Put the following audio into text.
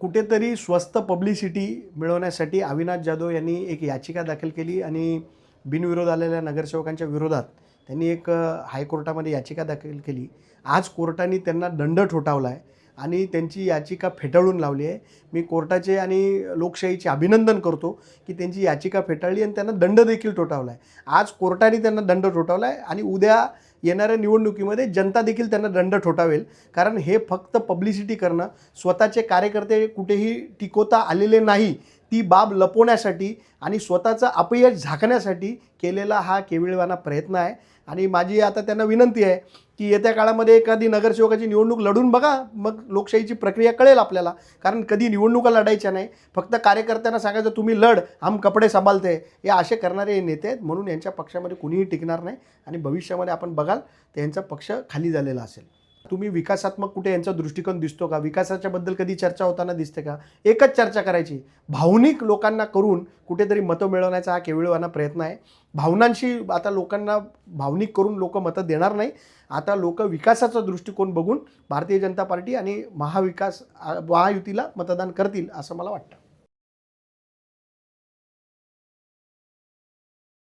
कुठेतरी स्वस्त पब्लिसिटी मिळवण्यासाठी अविनाश जाधव यांनी एक याचिका दाखल केली आणि बिनविरोध आलेल्या नगरसेवकांच्या विरोधात त्यांनी एक हायकोर्टामध्ये याचिका दाखल केली. आज कोर्टाने त्यांना दंड ठोठावला आहे आणि त्यांची याचिका फेटाळून लावली आहे. मी कोर्टाचे आणि लोकशाहीचे अभिनंदन करतो की त्यांची याचिका फेटाळली आणि त्यांना दंड देखील ठोठावला आहे आज कोर्टाने त्यांना दंड ठोठावला आहे आणि उद्या येणाऱ्या निवडणुकीमध्ये जनता देखील त्यांना दंड ठोठावेल. कारण हे फक्त पब्लिसिटी करणं स्वतःचे कार्यकर्ते कुठेही टिकवता आलेले नाही. ती बाब लपवण्यासाठी आणि स्वतःचं अपयश झाकण्यासाठी केलेला हा केविळवाना प्रयत्न आहे. आणि माझी आता त्यांना विनंती आहे की येत्या काळामध्ये एखादी नगरसेवकाची निवडणूक लढून बघा मग लोकशाहीची प्रक्रिया कळेल आपल्याला. कारण कधी निवडणुका लढायच्या नाही फक्त कार्यकर्त्यांना सांगायचं तुम्ही लढ हम कपडे सांभाळते हे असे करणारे हे नेते आहेत म्हणून यांच्या पक्षामध्ये कुणीही टिकणार नाही आणि भविष्यामध्ये आपण बघाल तर यांचा पक्ष खाली झालेला असेल. तुम्ही विकासात्मक कुठे यांचा दृष्टिकोन दिसतो का? विकासाच्या बद्दल कधी चर्चा होताना दिसते का? एकच चर्चा करायची. भावनिक लोकांना करून कुठेतरी मतं मिळवण्याचा हा केवळवाना प्रयत्न आहे. भावनांशी आता लोकांना भावनिक करून लोक मतं देणार नाही. आता लोक विकासाचा दृष्टिकोन बघून भारतीय जनता पार्टी आणि महाविकास महायुतीला मतदान करतील असं मला वाटतं.